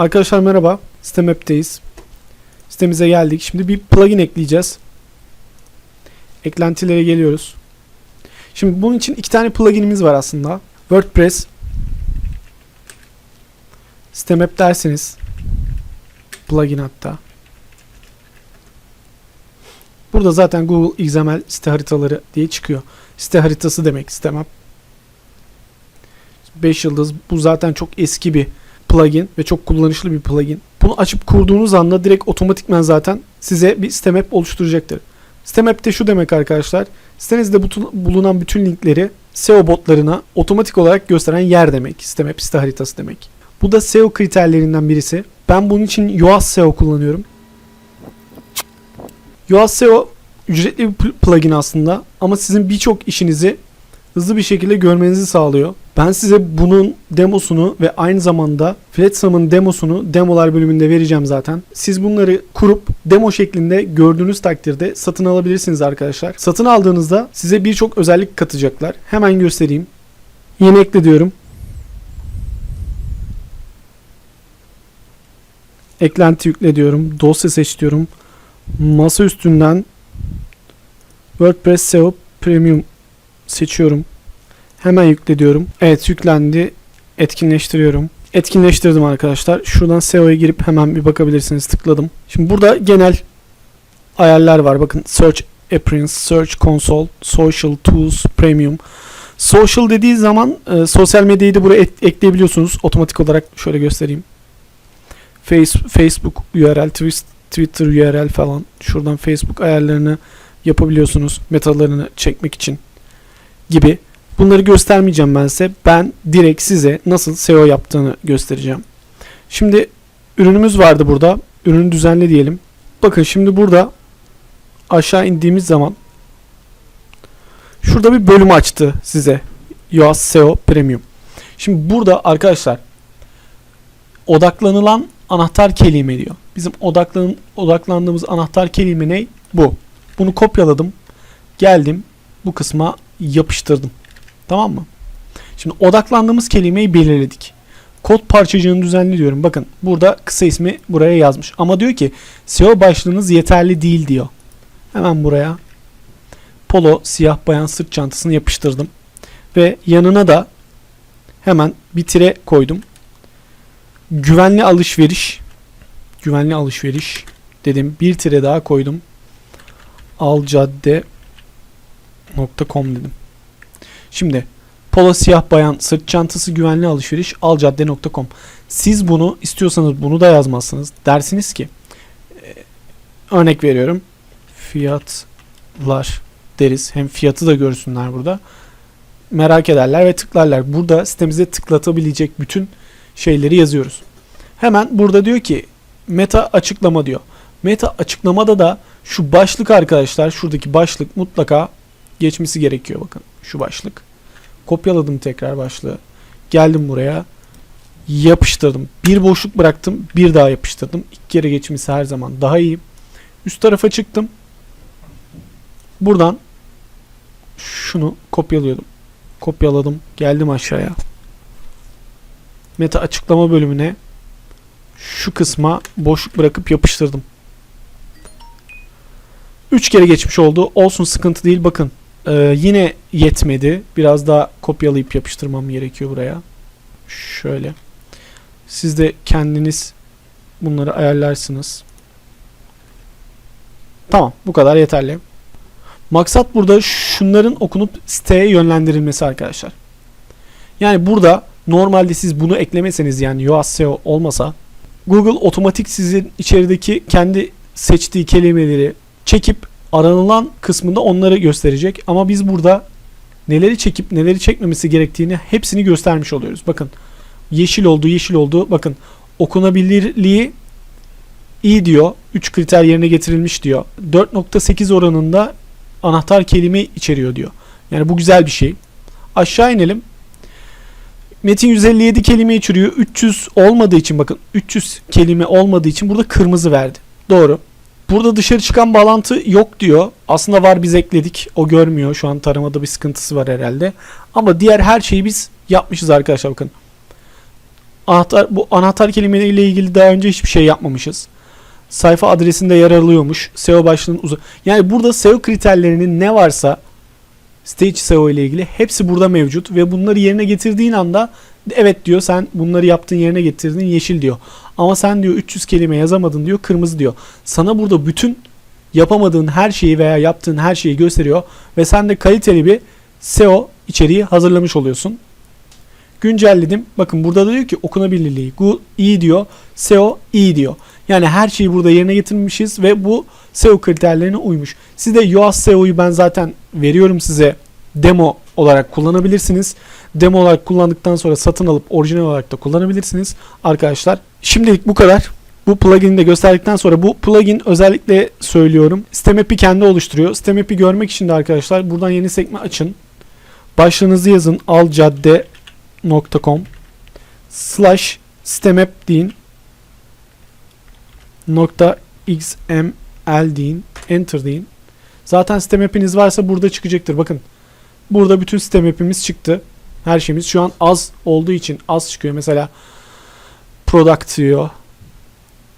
Arkadaşlar merhaba. Sistem. Sitemize geldik. Şimdi bir plugin ekleyeceğiz. Eklentilere geliyoruz. Şimdi bunun için iki tane pluginimiz var aslında. WordPress Sistem App derseniz plugin hatta. Burada zaten Google XML site haritaları diye çıkıyor. Site haritası demek Sistem App. 5 yıldız bu zaten çok eski bir plugin ve çok kullanışlı bir plugin. Bunu açıp kurduğunuz anda direkt otomatikmen zaten size bir sistem app oluşturacaktır. Sistem app de şu demek arkadaşlar. Sitenizde bulunan bütün linkleri SEO botlarına otomatik olarak gösteren yer demek. Sistem app site haritası demek. Bu da SEO kriterlerinden birisi. Ben bunun için Yoast SEO kullanıyorum. Yoast SEO ücretli bir pl- plugin aslında ama sizin birçok işinizi hızlı bir şekilde görmenizi sağlıyor. Ben size bunun demosunu ve aynı zamanda Fletsum'un demosunu demolar bölümünde vereceğim zaten. Siz bunları kurup demo şeklinde gördüğünüz takdirde satın alabilirsiniz arkadaşlar. Satın aldığınızda size birçok özellik katacaklar. Hemen göstereyim. Yeni ekle diyorum. Eklenti yükle diyorum. Dosya seç diyorum. Masa üstünden WordPress SEO Premium seçiyorum. Hemen yükle diyorum. Evet yüklendi. Etkinleştiriyorum. Etkinleştirdim arkadaşlar. Şuradan SEO'ya girip hemen bir bakabilirsiniz. Tıkladım. Şimdi burada genel ayarlar var. Bakın Search Appearance, Search Console, Social Tools, Premium. Social dediği zaman e, sosyal medyayı da buraya et- ekleyebiliyorsunuz. Otomatik olarak şöyle göstereyim. Face, Facebook URL, Twitter URL falan. Şuradan Facebook ayarlarını yapabiliyorsunuz. Metalarını çekmek için gibi. Bunları göstermeyeceğim ben size. Ben direkt size nasıl SEO yaptığını göstereceğim. Şimdi ürünümüz vardı burada. Ürünü düzenle diyelim. Bakın şimdi burada aşağı indiğimiz zaman şurada bir bölüm açtı size. Yoast SEO Premium. Şimdi burada arkadaşlar odaklanılan anahtar kelime diyor. Bizim odaklan odaklandığımız anahtar kelime ne? Bu. Bunu kopyaladım. Geldim bu kısma yapıştırdım. Tamam mı? Şimdi odaklandığımız kelimeyi belirledik. Kod parçacığını düzenli diyorum. Bakın burada kısa ismi buraya yazmış. Ama diyor ki SEO başlığınız yeterli değil diyor. Hemen buraya polo siyah bayan sırt çantasını yapıştırdım. Ve yanına da hemen bir tire koydum. Güvenli alışveriş güvenli alışveriş dedim. Bir tire daha koydum. alcadde.com dedim. Şimdi polo siyah bayan sırt çantası güvenli alışveriş alcadde.com. Siz bunu istiyorsanız bunu da yazmazsınız. Dersiniz ki e, örnek veriyorum. Fiyatlar deriz. Hem fiyatı da görsünler burada. Merak ederler ve tıklarlar. Burada sitemize tıklatabilecek bütün şeyleri yazıyoruz. Hemen burada diyor ki meta açıklama diyor. Meta açıklamada da şu başlık arkadaşlar şuradaki başlık mutlaka geçmesi gerekiyor bakın şu başlık. Kopyaladım tekrar başlığı. Geldim buraya. Yapıştırdım. Bir boşluk bıraktım. Bir daha yapıştırdım. İlk kere geçmesi her zaman daha iyi. Üst tarafa çıktım. Buradan şunu kopyalıyordum. Kopyaladım. Geldim aşağıya. Meta açıklama bölümüne şu kısma boşluk bırakıp yapıştırdım. 3 kere geçmiş oldu. Olsun sıkıntı değil. Bakın ee, yine yetmedi. Biraz daha kopyalayıp yapıştırmam gerekiyor buraya. Şöyle. Siz de kendiniz bunları ayarlarsınız. Tamam. Bu kadar yeterli. Maksat burada şunların okunup siteye yönlendirilmesi arkadaşlar. Yani burada normalde siz bunu eklemeseniz yani Yoast SEO olmasa Google otomatik sizin içerideki kendi seçtiği kelimeleri çekip aranılan kısmında onları gösterecek. Ama biz burada neleri çekip neleri çekmemesi gerektiğini hepsini göstermiş oluyoruz. Bakın yeşil oldu yeşil oldu. Bakın okunabilirliği iyi diyor. 3 kriter yerine getirilmiş diyor. 4.8 oranında anahtar kelime içeriyor diyor. Yani bu güzel bir şey. Aşağı inelim. Metin 157 kelime içeriyor. 300 olmadığı için bakın 300 kelime olmadığı için burada kırmızı verdi. Doğru. Burada dışarı çıkan bağlantı yok diyor. Aslında var biz ekledik. O görmüyor. Şu an taramada bir sıkıntısı var herhalde. Ama diğer her şeyi biz yapmışız arkadaşlar bakın. anahtar bu anahtar kelimeyle ilgili daha önce hiçbir şey yapmamışız. Sayfa adresinde yer alıyormuş. SEO başlığının uzun. Yani burada SEO kriterlerinin ne varsa Stage SEO ile ilgili hepsi burada mevcut ve bunları yerine getirdiğin anda evet diyor sen bunları yaptığın yerine getirdin yeşil diyor. Ama sen diyor 300 kelime yazamadın diyor kırmızı diyor. Sana burada bütün yapamadığın her şeyi veya yaptığın her şeyi gösteriyor ve sen de kaliteli bir SEO içeriği hazırlamış oluyorsun. Güncelledim. Bakın burada da diyor ki okunabilirliği. İyi diyor. SEO iyi diyor. Yani her şeyi burada yerine getirmişiz ve bu SEO kriterlerine uymuş. Size Yoast SEO'yu ben zaten veriyorum size demo olarak kullanabilirsiniz. Demo olarak kullandıktan sonra satın alıp orijinal olarak da kullanabilirsiniz arkadaşlar. Şimdilik bu kadar. Bu plugin'i de gösterdikten sonra bu plugin özellikle söylüyorum. Stemap'i kendi oluşturuyor. Stemap'i görmek için de arkadaşlar buradan yeni sekme açın. Başlığınızı yazın alcadde.com slash stemap deyin nokta xml deyin enter deyin. Zaten stemap'iniz varsa burada çıkacaktır. Bakın burada bütün stemap'imiz çıktı. Her şeyimiz şu an az olduğu için az çıkıyor. Mesela product.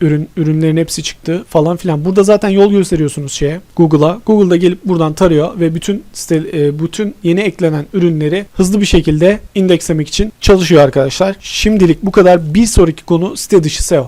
Ürün, ürünlerin hepsi çıktı falan filan. Burada zaten yol gösteriyorsunuz şeye Google'a. Google'da gelip buradan tarıyor ve bütün site, e, bütün yeni eklenen ürünleri hızlı bir şekilde indekslemek için çalışıyor arkadaşlar. Şimdilik bu kadar. Bir sonraki konu site dışı SEO.